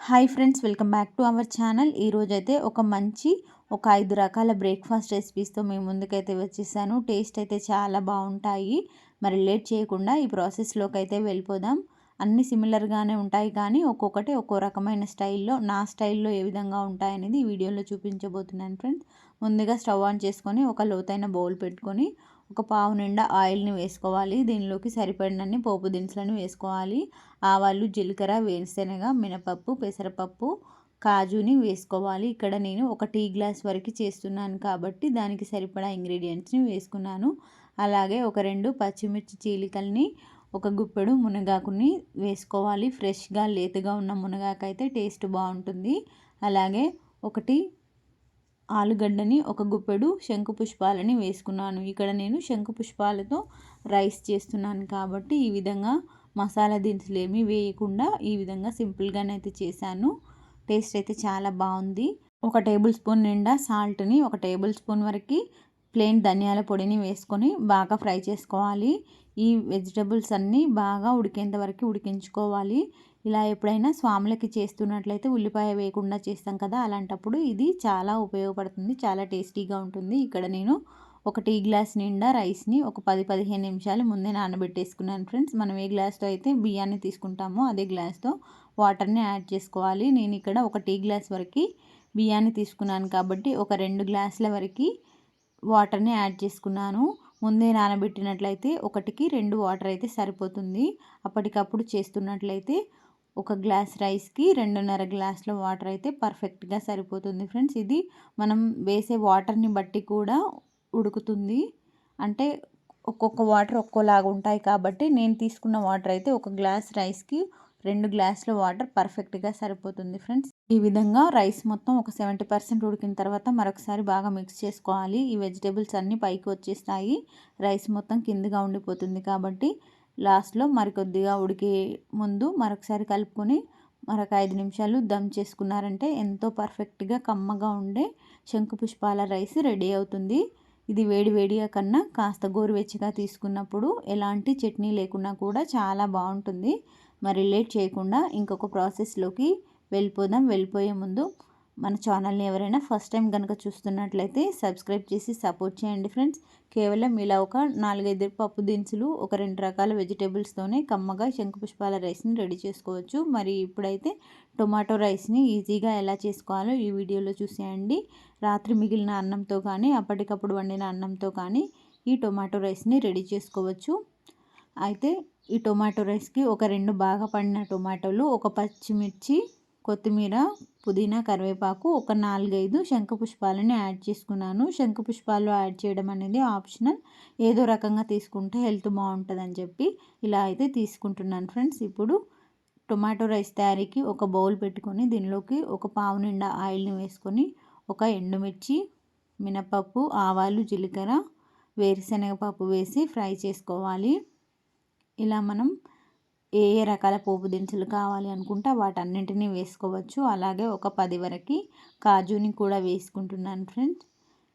Hi friends welcome back to our channel. ఈరోజైతే ఒక మంచి ఒక ఐదు రకాల బ్రేక్ఫాస్ట్ రెసిపీస్తో మేము ముందుకైతే వచ్చేసాను. టేస్ట్ అయితే చాలా బాగుంటాయి. మరి లేట్ చేయకుండా ఈ ప్రాసెస్లోకి అయితే వెళ్ళిపోదాం. అన్నీ సిమిలర్గానే ఉంటాయి కానీ ఒక్కొక్కటి ఒక్కో రకమైన స్టైల్లో నా స్టైల్లో ఏ విధంగా ఉంటాయనేది ఈ వీడియోలో చూపించబోతున్నాను ఫ్రెండ్స్. ముందుగా స్టవ్ ఆన్ చేసుకొని ఒక లోతైన బౌల్ పెట్టుకొని ఒక పావు నిండా ఆయిల్ని వేసుకోవాలి. దీనిలోకి సరిపడినన్ని పోపు దినుసులను వేసుకోవాలి. ఆవాలు జీలకర్ర వేరుశనగ మినపప్పు పెసరపప్పు కాజుని వేసుకోవాలి. ఇక్కడ నేను ఒక టీ గ్లాస్ వరకు చేస్తున్నాను కాబట్టి దానికి సరిపడా ఇంగ్రీడియంట్స్ని వేసుకున్నాను. అలాగే ఒక రెండు పచ్చిమిర్చి చీలికల్ని ఒక గుప్పెడు మునగాకుని వేసుకోవాలి. ఫ్రెష్గా లేతగా ఉన్న మునగాకైతే టేస్ట్ బాగుంటుంది. అలాగే ఒకటి ఆలుగడ్డని ఒక గుప్పెడు శంకు పుష్పాలని వేసుకున్నాను. ఇక్కడ నేను శంకు పుష్పాలతో రైస్ చేస్తున్నాను కాబట్టి ఈ విధంగా మసాలా దినుసులు ఏమీ వేయకుండా ఈ విధంగా సింపుల్గానైతే చేశాను. టేస్ట్ అయితే చాలా బాగుంది. ఒక టేబుల్ స్పూన్ నిండా సాల్ట్ని ఒక టేబుల్ స్పూన్ వరకు ప్లెయిన్ ధనియాల పొడిని వేసుకొని బాగా ఫ్రై చేసుకోవాలి. ఈ వెజిటబుల్స్ అన్నీ బాగా ఉడికేంత వరకు ఉడికించుకోవాలి. ఇలా ఎప్పుడైనా స్వాములకి చేస్తున్నట్లయితే ఉల్లిపాయ వేయకుండా చేస్తాం కదా అలాంటప్పుడు ఇది చాలా ఉపయోగపడుతుంది చాలా టేస్టీగా ఉంటుంది. ఇక్కడ నేను ఒక టీ గ్లాస్ నిండా రైస్ని ఒక పది పదిహేను నిమిషాలు ముందే నానబెట్టేసుకున్నాను ఫ్రెండ్స్. మనం ఏ గ్లాస్తో అయితే బియ్యాన్ని తీసుకుంటామో అదే గ్లాస్తో వాటర్ని యాడ్ చేసుకోవాలి. నేను ఇక్కడ ఒక టీ గ్లాస్ వరకు బియ్యాన్ని తీసుకున్నాను కాబట్టి ఒక రెండు గ్లాసుల వరకు వాటర్ని యాడ్ చేసుకున్నాను. ముందే నానబెట్టినట్లయితే ఒకటికి రెండు వాటర్ అయితే సరిపోతుంది. అప్పటికప్పుడు చేస్తున్నట్లయితే ఒక గ్లాస్ రైస్కి రెండున్నర గ్లాసుల వాటర్ అయితే పర్ఫెక్ట్గా సరిపోతుంది ఫ్రెండ్స్. ఇది మనం వేసే వాటర్ని బట్టి కూడా ఉడుకుతుంది. అంటే ఒక్కొక్క వాటర్ ఒక్కోలాగా ఉంటాయి కాబట్టి నేను తీసుకున్న వాటర్ అయితే ఒక గ్లాస్ రైస్కి రెండు గ్లాసుల వాటర్ పర్ఫెక్ట్గా సరిపోతుంది ఫ్రెండ్స్. ఈ విధంగా రైస్ మొత్తం ఒక సెవెంటీ పర్సెంట్ ఉడికిన తర్వాత మరొకసారి బాగా మిక్స్ చేసుకోవాలి. ఈ వెజిటేబుల్స్ అన్నీ పైకి వచ్చేస్తాయి. రైస్ మొత్తం కిందగా ఉండిపోతుంది కాబట్టి లాస్ట్లో మరికొద్దిగా ఉడికే ముందు మరొకసారి కలుపుకొని మరొక ఐదు నిమిషాలు దమ్ చేసుకున్నారంటే ఎంతో పర్ఫెక్ట్గా కమ్మగా ఉండే శంకు పుష్పాల రైస్ రెడీ అవుతుంది. ఇది వేడి వేడిగా కన్నా కాస్త గోరువెచ్చగా తీసుకున్నప్పుడు ఎలాంటి చట్నీ లేకున్నా కూడా చాలా బాగుంటుంది. మరి లేట్ చేయకుండా ఇంకొక ప్రాసెస్లోకి వెళ్ళిపోదాం. వెళ్ళిపోయే ముందు మన ఛానల్ని ఎవరైనా ఫస్ట్ టైం కనుక చూస్తున్నట్లయితే సబ్స్క్రైబ్ చేసి సపోర్ట్ చేయండి ఫ్రెండ్స్. కేవలం ఇలా ఒక నాలుగైదు పప్పు దినుసులు ఒక రెండు రకాల వెజిటేబుల్స్తోనే కమ్మగా శంకుపుష్పాల రైస్ని రెడీ చేసుకోవచ్చు. మరి ఇప్పుడైతే టొమాటో రైస్ని ఈజీగా ఎలా చేసుకోవాలో ఈ వీడియోలో చూసేయండి. రాత్రి మిగిలిన అన్నంతో కానీ అప్పటికప్పుడు వండిన అన్నంతో కానీ ఈ టొమాటో రైస్ని రెడీ చేసుకోవచ్చు. అయితే ఈ టొమాటో రైస్కి ఒక రెండు బాగా పండిన టొమాటోలు ఒక పచ్చిమిర్చి కొత్తిమీర పుదీనా కరివేపాకు ఒక నాలుగైదు శంఖపుష్పాలని యాడ్ చేసుకున్నాను. శంఖపుష్పాలు యాడ్ చేయడం అనేది ఆప్షనల్. ఏదో రకంగా తీసుకుంటే హెల్త్ బాగుంటుందని చెప్పి ఇలా అయితే తీసుకుంటున్నాను ఫ్రెండ్స్. ఇప్పుడు టొమాటో రైస్ తయారీకి ఒక బౌల్ పెట్టుకొని దీనిలోకి ఒక పావు నిండా ఆయిల్ని వేసుకొని ఒక ఎండుమిర్చి మినపప్పు ఆవాలు జీలకర్ర వేరుశనగపప్పు వేసి ఫ్రై చేసుకోవాలి. ఇలా మనం ఏ ఏ రకాల పోపు దినుసులు కావాలి అనుకుంటే వాటన్నింటినీ వేసుకోవచ్చు. అలాగే ఒక పది వరకు కాజుని కూడా వేసుకుంటున్నాను ఫ్రెండ్స్.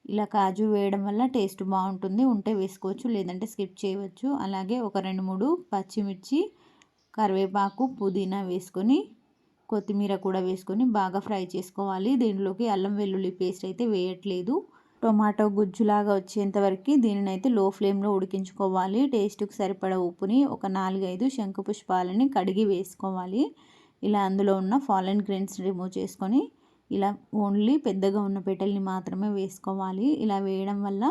ఇలా కాజు వేయడం వల్ల టేస్ట్ బాగుంటుంది. ఉంటే వేసుకోవచ్చు లేదంటే స్కిప్ చేయవచ్చు. అలాగే ఒక రెండు మూడు పచ్చిమిర్చి కరివేపాకు పుదీనా వేసుకొని కొత్తిమీర కూడా వేసుకొని బాగా ఫ్రై చేసుకోవాలి. దీనిలోకి అల్లం వెల్లుల్లి పేస్ట్ అయితే వేయట్లేదు. టొమాటో గుజ్జులాగా వచ్చేంతవరకు దీనిని అయితే లో ఫ్లేమ్లో ఉడికించుకోవాలి. టేస్ట్కి సరిపడ ఉప్పుని ఒక నాలుగైదు శంకు పుష్పాలని కడిగి వేసుకోవాలి. ఇలా అందులో ఉన్న ఫాలన్ గ్రెయిన్స్ రిమూవ్ చేసుకొని ఇలా ఓన్లీ పెద్దగా ఉన్న పెటల్ని మాత్రమే వేసుకోవాలి. ఇలా వేయడం వల్ల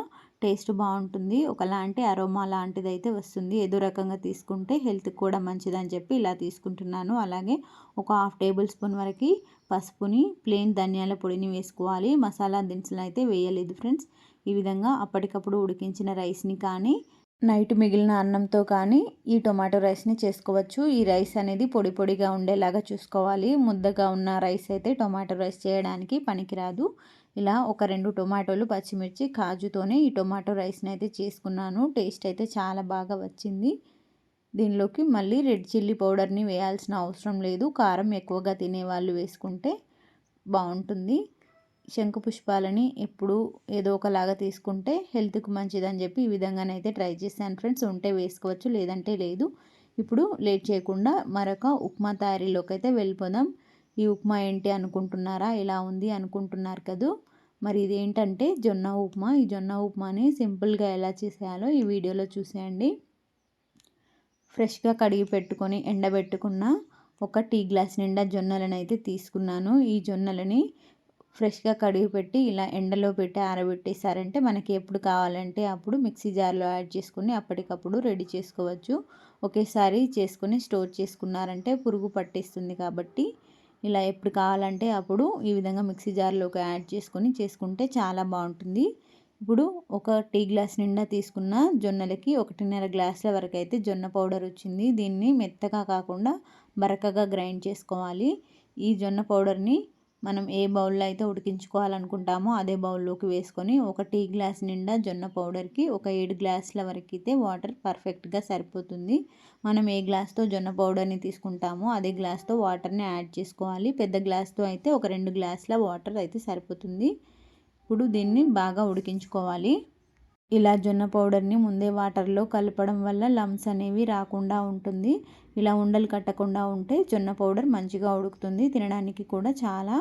టేస్ట్ బాగుంటుంది. ఒకలాంటి అరోమా లాంటిది అయితే వస్తుంది. ఏదో రకంగా తీసుకుంటే హెల్త్కి కూడా మంచిదని చెప్పి ఇలా తీసుకుంటున్నాను. అలాగే ఒక హాఫ్ టేబుల్ స్పూన్ వరకు పసుపుని ప్లెయిన్ ధనియాల పొడిని వేసుకోవాలి. మసాలా దినుసులు అయితే వేయలేదు ఫ్రెండ్స్. ఈ విధంగా అప్పటికప్పుడు ఉడికించిన రైస్ని కానీ నైట్ మిగిలిన అన్నంతో కానీ ఈ టొమాటో రైస్ని చేసుకోవచ్చు. ఈ రైస్ అనేది పొడి పొడిగా ఉండేలాగా చూసుకోవాలి. ముద్దగా ఉన్న రైస్ అయితే టొమాటో రైస్ చేయడానికి పనికిరాదు. ఇలా ఒక రెండు టొమాటోలు పచ్చిమిర్చి కాజుతోనే ఈ టొమాటో రైస్ని అయితే చేసుకున్నాను. టేస్ట్ అయితే చాలా బాగా వచ్చింది. దీనిలోకి మళ్ళీ రెడ్ చిల్లీ పౌడర్ని వేయాల్సిన అవసరం లేదు. కారం ఎక్కువగా తినేవాళ్ళు వేసుకుంటే బాగుంటుంది. శంకు పుష్పాలని ఎప్పుడు ఏదో ఒకలాగా తీసుకుంటే హెల్త్కి మంచిదని చెప్పి ఈ విధంగానైతే ట్రై చేశాను ఫ్రెండ్స్. ఉంటే వేసుకోవచ్చు లేదంటే లేదు. ఇప్పుడు లేట్ చేయకుండా మరొక ఉప్మా తయారీలోకి అయితే వెళ్ళిపోదాం. ఈ ఉప్మా ఏంటి అనుకుంటున్నారా? ఇలా ఉంది అనుకుంటున్నారు కదూ? మరి ఇదేంటంటే జొన్న ఉప్మా. ఈ జొన్న ఉప్మాని సింపుల్గా ఎలా చేసేయాలో ఈ వీడియోలో చూసేయండి. ఫ్రెష్గా కడిగి పెట్టుకొని ఎండబెట్టుకున్న ఒక టీ గ్లాస్ నిండా జొన్నలను అయితే తీసుకున్నాను. ఈ జొన్నలని ఫ్రెష్గా కడిగి పెట్టి ఇలా ఎండలో పెట్టి ఆరబెట్టేసారంటే మనకి ఎప్పుడు కావాలంటే అప్పుడు మిక్సీ జార్లో యాడ్ చేసుకుని అప్పటికప్పుడు రెడీ చేసుకోవచ్చు. ఒకేసారి చేసుకుని స్టోర్ చేసుకున్నారంటే పురుగు పట్టేస్తుంది కాబట్టి ఇలా ఎప్పుడు కావాలంటే అప్పుడు ఈ విధంగా మిక్సీ జార్లోకి యాడ్ చేసుకొని చేసుకుంటే చాలా బాగుంటుంది. ఇప్పుడు ఒక టీ గ్లాస్ నిండా తీసుకున్న జొన్నలకి ఒకటిన్నర గ్లాసుల వరకు అయితే జొన్న పౌడర్ వచ్చింది. దీన్ని మెత్తగా కాకుండా బరకగా గ్రైండ్ చేసుకోవాలి. ఈ జొన్న పౌడర్ని మనం ఏ బౌల్లో అయితే ఉడికించుకోవాలనుకుంటామో అదే బౌల్లోకి వేసుకొని ఒక టీ గ్లాస్ నిండా జొన్న పౌడర్కి ఒక ఏడు గ్లాసుల వరకు అయితే వాటర్ పర్ఫెక్ట్గా సరిపోతుంది. మనం ఏ గ్లాస్తో జొన్న పౌడర్ని తీసుకుంటామో అదే గ్లాస్తో వాటర్ని యాడ్ చేసుకోవాలి. పెద్ద గ్లాస్తో అయితే ఒక రెండు గ్లాసుల వాటర్ అయితే సరిపోతుంది. ఇప్పుడు దీన్ని బాగా ఉడికించుకోవాలి. ఇలా జొన్న పౌడర్ని ముందే వాటర్లో కలపడం వల్ల లమ్స్ అనేవి రాకుండా ఉంటుంది. ఇలా ఉండలు కట్టకుండా ఉంటే జొన్న పౌడర్ మంచిగా ఉడుకుతుంది. తినడానికి కూడా చాలా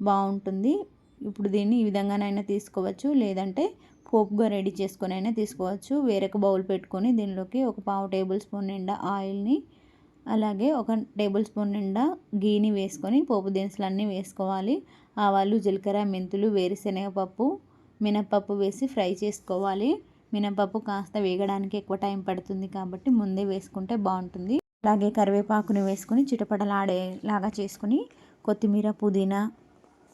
బాగుంటుంది. ఇప్పుడు దీన్ని ఈ విధంగానైనా తీసుకోవచ్చు. లేదంటే పోపుగా రెడీ చేసుకొని అయినా తీసుకోవచ్చు. వేరొక బౌల్ పెట్టుకొని దీనిలోకి ఒక పావు టేబుల్ స్పూన్ నిండా ఆయిల్ని అలాగే ఒక టేబుల్ స్పూన్ నిండా గీని వేసుకొని పోపు దినుసులన్నీ వేసుకోవాలి. ఆవాలు జీలకర్ర మెంతులు వేరుశనగపప్పు మినపప్పు వేసి ఫ్రై చేసుకోవాలి. మినపప్పు కాస్త వేగడానికి ఎక్కువ టైం పడుతుంది కాబట్టి ముందే వేసుకుంటే బాగుంటుంది. అలాగే కరివేపాకుని వేసుకొని చిటపటలాడేలాగా చేసుకుని కొత్తిమీర పుదీనా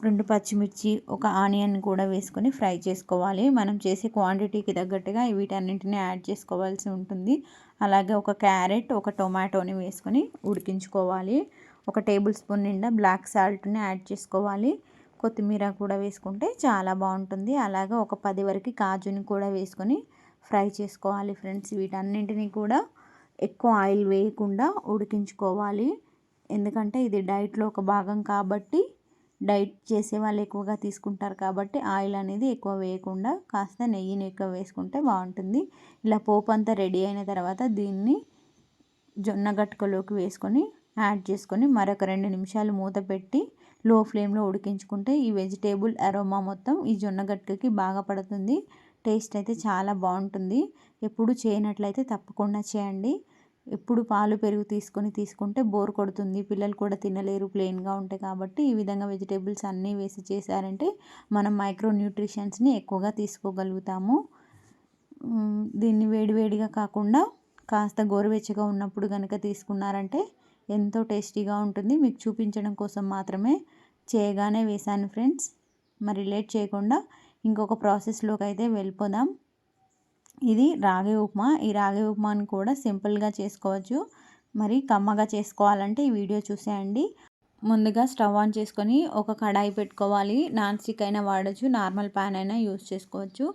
రెండు పచ్చిమిర్చి ఒక ఆనియన్ కూడా వేసుకొని ఫ్రై చేసుకోవాలి. మనం చేసే క్వాంటిటీకి తగ్గట్టుగా వీటన్నింటిని యాడ్ చేసుకోవాల్సి ఉంటుంది. అలాగే ఒక క్యారెట్ ఒక టొమాటోని వేసుకొని ఉడికించుకోవాలి. ఒక టేబుల్ స్పూన్ నిండా బ్లాక్ సాల్ట్ని యాడ్ చేసుకోవాలి. కొత్తిమీర కూడా వేసుకుంటే చాలా బాగుంటుంది. అలాగే ఒక పది వరకు కాజుని కూడా వేసుకొని ఫ్రై చేసుకోవాలి ఫ్రెండ్స్. వీటన్నింటినీ కూడా ఎక్కువ ఆయిల్ వేయకుండా ఉడికించుకోవాలి. ఎందుకంటే ఇది డైట్లో ఒక భాగం కాబట్టి డైట్ చేసే వాళ్ళు ఎక్కువగా తీసుకుంటారు కాబట్టి ఆయిల్ అనేది ఎక్కువ వేయకుండా కాస్త నెయ్యిని ఎక్కువ వేసుకుంటే బాగుంటుంది. ఇలా పోపు అంతా రెడీ అయిన తర్వాత దీన్ని జొన్న గట్టుకలోకి వేసుకొని యాడ్ చేసుకొని మరొక రెండు నిమిషాలు మూత పెట్టి లో ఫ్లేమ్లో ఉడికించుకుంటే ఈ వెజిటేబుల్ అరోమా మొత్తం ఈ జొన్న గట్టుకి బాగా పడుతుంది. టేస్ట్ అయితే చాలా బాగుంటుంది. ఎప్పుడు చేయనట్లయితే తప్పకుండా చేయండి. ఎప్పుడు పాలు పెరుగు తీసుకొని తీసుకుంటే బోర్ కొడుతుంది. పిల్లలు కూడా తినలేరు ప్లెయిన్గా ఉంటాయి కాబట్టి ఈ విధంగా వెజిటేబుల్స్ అన్నీ వేసి చేశారంటే మనం మైక్రో న్యూట్రిషన్స్ని ఎక్కువగా తీసుకోగలుగుతాము. దీన్ని వేడివేడిగా కాకుండా కాస్త గోరువెచ్చగా ఉన్నప్పుడు కనుక తీసుకున్నారంటే ఎంతో టేస్టీగా ఉంటుంది. మీకు చూపించడం కోసం మాత్రమే చేయగానే వేశాను ఫ్రెండ్స్. మరి లేట్ చేయకుండా ఇంకొక ప్రాసెస్లోకి అయితే వెళ్ళిపోదాం. ఇది రాగి ఉప్మా. ఈ రాగి ఉప్మాని కూడా సింపుల్గా చేసుకోవచ్చు. మరి కమ్మగా చేసుకోవాలంటే ఈ వీడియో చూసేయండి. ముందుగా స్టవ్ ఆన్ చేసుకొని ఒక కడాయి పెట్టుకోవాలి. నాన్ స్టిక్ అయినా వాడచ్చు. నార్మల్ ప్యాన్ అయినా యూస్ చేసుకోవచ్చు.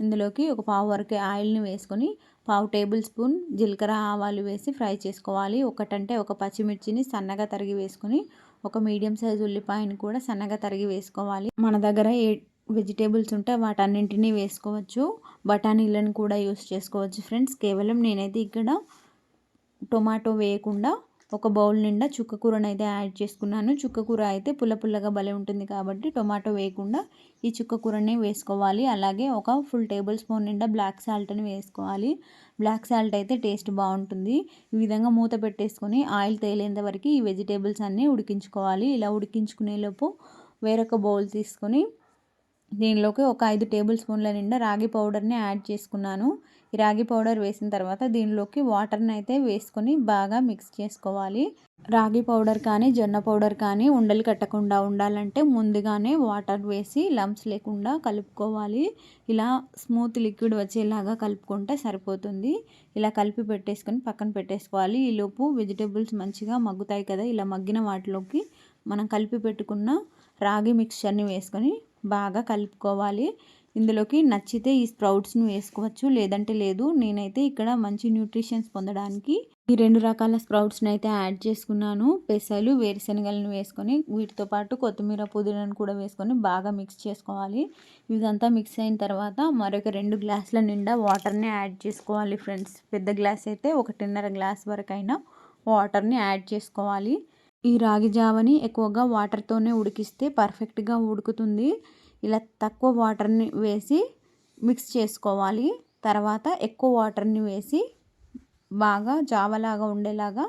ఇందులోకి ఒక పావు వరకు ఆయిల్ని వేసుకొని పావు టేబుల్ స్పూన్ జీలకర్ర ఆవాలు వేసి ఫ్రై చేసుకోవాలి. ఒకటంటే ఒక పచ్చిమిర్చిని సన్నగా తరిగి వేసుకొని ఒక మీడియం సైజ్ ఉల్లిపాయని కూడా సన్నగా తరిగి వేసుకోవాలి. మన దగ్గర ఏ వెజిటేబుల్స్ ఉంటే వాటన్నింటినీ వేసుకోవచ్చు. బఠానీలను కూడా యూస్ చేసుకోవచ్చు ఫ్రెండ్స్. కేవలం నేనైతే ఇక్కడ టొమాటో వేయకుండా ఒక బౌల్ నిండా చుక్క కూరను అయితే యాడ్ చేసుకున్నాను. చుక్క కూర అయితే పుల్ల పుల్లగా భలే ఉంటుంది కాబట్టి టొమాటో వేయకుండా ఈ చుక్క కూరని వేసుకోవాలి. అలాగే ఒక ఫుల్ టేబుల్ స్పూన్ నిండా బ్లాక్ సాల్ట్ని వేసుకోవాలి. బ్లాక్ సాల్ట్ అయితే టేస్ట్ బాగుంటుంది. ఈ విధంగా మూత పెట్టేసుకొని ఆయిల్ తేలేంత వరకు ఈ వెజిటేబుల్స్ అన్నీ ఉడికించుకోవాలి. ఇలా ఉడికించుకునేలోపు వేరొక బౌల్ తీసుకొని దీనిలోకి ఒక ఐదు టేబుల్ స్పూన్ల నిండా రాగి పౌడర్ని యాడ్ చేసుకున్నాను. రాగి పౌడర్ వేసిన తర్వాత దీనిలోకి వాటర్ని అయితే వేసుకొని బాగా మిక్స్ చేసుకోవాలి. రాగి పౌడర్ కానీ జొన్న పౌడర్ కానీ ఉండలు కట్టకుండా ఉండాలంటే ముందుగానే వాటర్ వేసి లంప్స్ లేకుండా కలుపుకోవాలి. ఇలా స్మూత్ లిక్విడ్ వచ్చేలాగా కలుపుకుంటే సరిపోతుంది. ఇలా కలిపి పెట్టేసుకొని పక్కన పెట్టేసుకోవాలి. ఈలోపు వెజిటేబుల్స్ మంచిగా మగ్గుతాయి కదా ఇలా మగ్గిన వాటిలోకి మనం కలిపి పెట్టుకున్న రాగి మిక్స్చర్ని వేసుకొని బాగా కలుపుకోవాలి. ఇందులోకి నచ్చితే ఈ స్ప్రౌట్స్ని వేసుకోవచ్చు. లేదంటే లేదు నేనైతే ఇక్కడ మంచి న్యూట్రిషన్స్ పొందడానికి ఈ రెండు రకాల స్ప్రౌట్స్ని అయితే యాడ్ చేసుకున్నాను. పెసలు వేరుశనగలను వేసుకొని వీటితో పాటు కొత్తిమీర పుదీనాను కూడా వేసుకొని బాగా మిక్స్ చేసుకోవాలి. ఇదంతా మిక్స్ అయిన తర్వాత మరొక రెండు గ్లాసుల నిండా వాటర్ని యాడ్ చేసుకోవాలి ఫ్రెండ్స్. పెద్ద గ్లాస్ అయితే ఒకటిన్నర గ్లాస్ వరకైనా వాటర్ని యాడ్ చేసుకోవాలి. ఈ రాగి జావని ఎక్కువగా వాటర్తోనే ఉడికిస్తే పర్ఫెక్ట్గా ఉడుకుతుంది. ఇలా తక్కువ వాటర్ని వేసి మిక్స్ చేసుకోవాలి. తర్వాత ఎక్కువ వాటర్ని వేసి బాగా జావలాగా ఉండేలాగా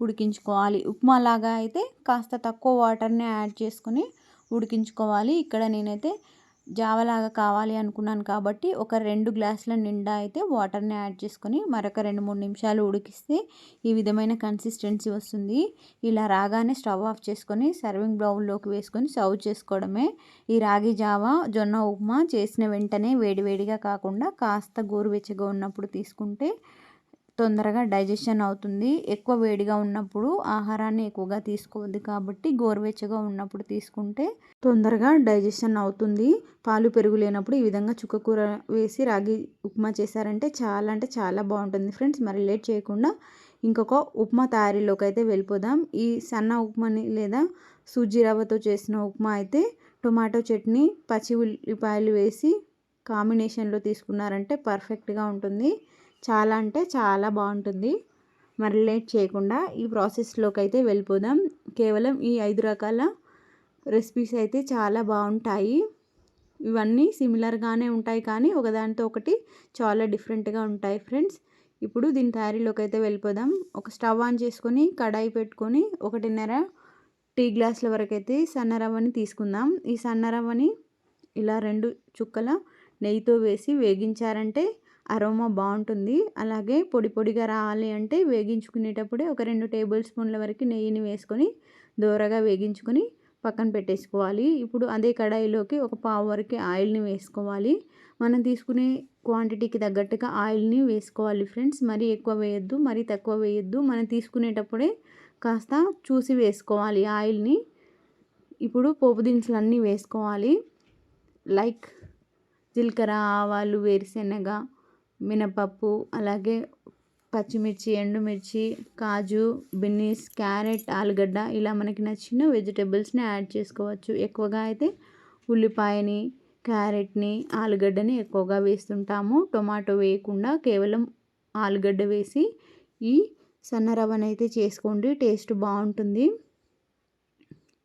ఉడికించుకోవాలి. ఉప్మా లాగా అయితే కాస్త తక్కువ వాటర్ని యాడ్ చేసుకొని ఉడికించుకోవాలి. ఇక్కడ నేనైతే జావలాగా కావాలి అనుకున్నాను కాబట్టి ఒక రెండు గ్లాసుల నిండా అయితే వాటర్ని యాడ్ చేసుకొని మరొక రెండు మూడు నిమిషాలు ఉడికిస్తే ఈ విధమైన కన్సిస్టెన్సీ వస్తుంది. ఇలా రాగానే స్టవ్ ఆఫ్ చేసుకొని సర్వింగ్ బౌల్లోకి వేసుకొని సర్వ్ చేసుకోవడమే. ఈ రాగి జావ జొన్న ఉప్మా చేసిన వెంటనే వేడివేడిగా కాకుండా కాస్త గోరువెచ్చగా ఉన్నప్పుడు తీసుకుంటే తొందరగా డైజెషన్ అవుతుంది. ఎక్కువ వేడిగా ఉన్నప్పుడు ఆహారాన్ని ఎక్కువగా తీసుకోవద్దు కాబట్టి గోరువెచ్చగా ఉన్నప్పుడు తీసుకుంటే తొందరగా డైజెషన్ అవుతుంది. పాలు పెరుగు లేనప్పుడు ఈ విధంగా చుక్కకూర వేసి రాగి ఉప్మా చేశారంటే చాలా అంటే చాలా బాగుంటుంది ఫ్రెండ్స్. మరి లేట్ చేయకుండా ఇంకొక ఉప్మా తయారీలోకి అయితే వెళ్ళిపోదాం. ఈ సన్న ఉప్మాని లేదా సూజీ రవ్వతో చేసిన ఉప్మా అయితే టొమాటో చట్నీ పచ్చి ఉల్లిపాయలు వేసి కాంబినేషన్లో తీసుకున్నారంటే పర్ఫెక్ట్గా ఉంటుంది. చాలా అంటే చాలా బాగుంటుంది. మరి లేట్ చేయకుండా ఈ ప్రాసెస్లోకి అయితే వెళ్ళిపోదాం. కేవలం ఈ ఐదు రకాల రెసిపీస్ అయితే చాలా బాగుంటాయి. ఇవన్నీ సిమిలర్గానే ఉంటాయి కానీ ఒకదానితో ఒకటి చాలా డిఫరెంట్గా ఉంటాయి ఫ్రెండ్స్. ఇప్పుడు దీని తయారీలోకి అయితే వెళ్ళిపోదాం. ఒక స్టవ్ ఆన్ చేసుకొని కడాయి పెట్టుకొని ఒకటిన్నర టీ గ్లాసుల వరకు అయితే సన్న రవ్వని తీసుకుందాం. ఈ సన్న రవ్వని ఇలా రెండు చుక్కల నెయ్యితో వేసి వేగించారంటే అరోమా బాగుంటుంది. అలాగే పొడి పొడిగా రావాలి అంటే వేగించుకునేటప్పుడే ఒక రెండు టేబుల్ స్పూన్ల వరకు నెయ్యిని వేసుకొని దోరగా వేగించుకొని పక్కన పెట్టేసుకోవాలి. ఇప్పుడు అదే కడాయిలోకి ఒక పావు వరకు ఆయిల్ని వేసుకోవాలి. మనం తీసుకునే క్వాంటిటీకి తగ్గట్టుగా ఆయిల్ని వేసుకోవాలి ఫ్రెండ్స్. మరీ ఎక్కువ వేయొద్దు మరీ తక్కువ వేయొద్దు. మనం తీసుకునేటప్పుడే కాస్త చూసి వేసుకోవాలి ఆయిల్ని. ఇప్పుడు పోపు దినుసులు అన్నీ వేసుకోవాలి. లైక్ జీలకర్ర ఆవాలు వేరుశెనగ మినపప్పు అలాగే పచ్చిమిర్చి ఎండుమిర్చి కాజు బిన్నీస్ క్యారెట్ ఆలుగడ్డ ఇలా మనకి నచ్చిన వెజిటేబుల్స్ని యాడ్ చేసుకోవచ్చు. ఎక్కువగా అయితే ఉల్లిపాయని క్యారెట్ని ఆలుగడ్డని ఎక్కువగా వేస్తుంటాము. టొమాటో వేయకుండా కేవలం ఆలుగడ్డ వేసి ఈ సన్న రవ్వను అయితే చేసుకోండి. టేస్ట్ బాగుంటుంది.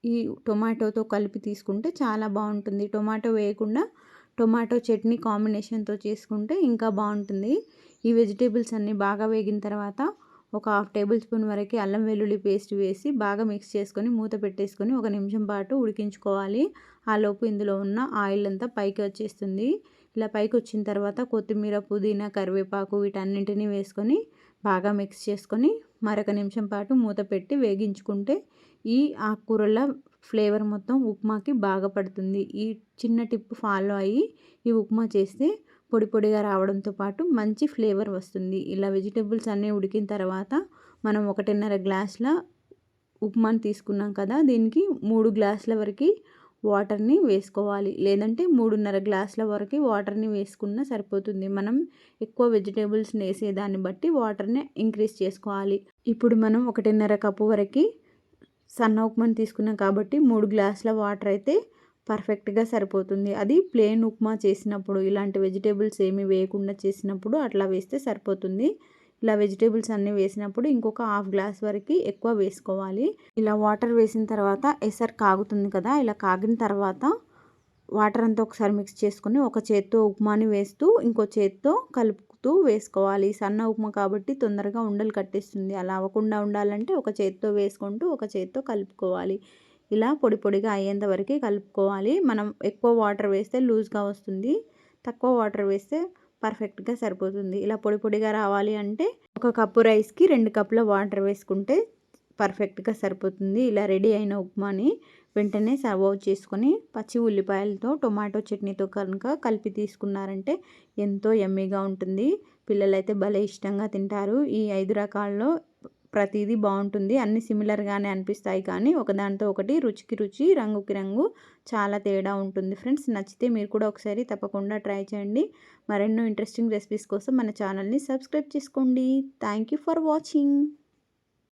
ఈ టొమాటోతో కలిపి తీసుకుంటే చాలా బాగుంటుంది. టొమాటో వేయకుండా టొమాటో చట్నీ కాంబినేషన్తో చేసుకుంటే ఇంకా బాగుంటుంది. ఈ వెజిటేబుల్స్ అన్నీ బాగా వేగిన తర్వాత ఒక హాఫ్ టేబుల్ స్పూన్ వరకు అల్లం వెల్లుల్లి పేస్ట్ వేసి బాగా మిక్స్ చేసుకొని మూత పెట్టేసుకొని ఒక నిమిషం పాటు ఉడికించుకోవాలి. ఆ లోపు ఇందులో ఉన్న ఆయిల్ అంతా పైకి వచ్చేస్తుంది. ఇలా పైకి వచ్చిన తర్వాత కొత్తిమీర పుదీనా కరివేపాకు వీటన్నింటినీ వేసుకొని బాగా మిక్స్ చేసుకొని మరొక నిమిషం పాటు మూత పెట్టి వేగించుకుంటే ఈ ఆకుకూరల ఫ్లేవర్ మొత్తం ఉప్మాకి బాగా పడుతుంది. ఈ చిన్న టిప్ ఫాలో అయ్యి ఈ ఉప్మా చేస్తే పొడి పొడిగా రావడంతో పాటు మంచి ఫ్లేవర్ వస్తుంది. ఇలా వెజిటేబుల్స్ అన్నీ ఉడికిన తర్వాత మనం ఒకటిన్నర గ్లాసుల ఉప్మాని తీసుకున్నాం కదా దీనికి మూడు గ్లాసుల వరకు వాటర్ని వేసుకోవాలి. లేదంటే మూడున్నర గ్లాసుల వరకు వాటర్ని వేసుకున్నా సరిపోతుంది. మనం ఎక్కువ వెజిటేబుల్స్ని వేసేదాన్ని బట్టి వాటర్ని ఇంక్రీజ్ చేసుకోవాలి. ఇప్పుడు మనం ఒకటిన్నర కప్పు వరకు సన్న ఉప్మాని తీసుకున్నాం కాబట్టి మూడు గ్లాసుల వాటర్ అయితే పర్ఫెక్ట్గా సరిపోతుంది. అది ప్లేన్ ఉప్మా చేసినప్పుడు ఇలాంటి వెజిటేబుల్స్ ఏమి వేయకుండా చేసినప్పుడు అట్లా వేస్తే సరిపోతుంది. ఇలా వెజిటేబుల్స్ అన్నీ వేసినప్పుడు ఇంకొక హాఫ్ గ్లాస్ వరకు ఎక్కువ వేసుకోవాలి. ఇలా వాటర్ వేసిన తర్వాత ఎసర్ కాగుతుంది కదా ఇలా కాగిన తర్వాత వాటర్ అంతా ఒకసారి మిక్స్ చేసుకుని ఒక చేత్తో ఉప్మాని వేస్తూ ఇంకో చేత్తో కలుపు కలుపుతూ వేసుకోవాలి. సన్న ఉప్మా కాబట్టి తొందరగా ఉండలు కట్టేస్తుంది. అలా అవ్వకుండా ఉండాలంటే ఒక చేత్తో వేసుకుంటూ ఒక చేత్తో కలుపుకోవాలి. ఇలా పొడి పొడిగా అయ్యేంత వరకు కలుపుకోవాలి. మనం ఎక్కువ వాటర్ వేస్తే లూజ్గా వస్తుంది. తక్కువ వాటర్ వేస్తే పర్ఫెక్ట్గా సరిపోతుంది. ఇలా పొడి పొడిగా రావాలి అంటే ఒక కప్పు రైస్కి రెండు కప్పుల వాటర్ వేసుకుంటే పర్ఫెక్ట్గా సరిపోతుంది. ఇలా రెడీ అయిన ఉప్మాని వెంటనే సర్వ్ చేసుకొని పచ్చి ఉల్లిపాయలతో టొమాటో చట్నీతో కనుక కలిపి తీసుకున్నారంటే ఎంతో ఎమ్మీగా ఉంటుంది. పిల్లలైతే భలే ఇష్టంగా తింటారు. ఈ ఐదు రకాల్లో ప్రతిదీ బాగుంటుంది. అన్ని సిమిలర్గానే అనిపిస్తాయి కానీ ఒకదానితో ఒకటి రుచికి రుచి రంగుకి రంగు చాలా తేడా ఉంటుంది. ఫ్రెండ్స్ నచ్చితే మీరు కూడా ఒకసారి తప్పకుండా ట్రై చేయండి. మరెన్నో ఇంట్రెస్టింగ్ రెసిపీస్ కోసం మన ఛానల్ని సబ్స్క్రైబ్ చేసుకోండి. Thank for watching.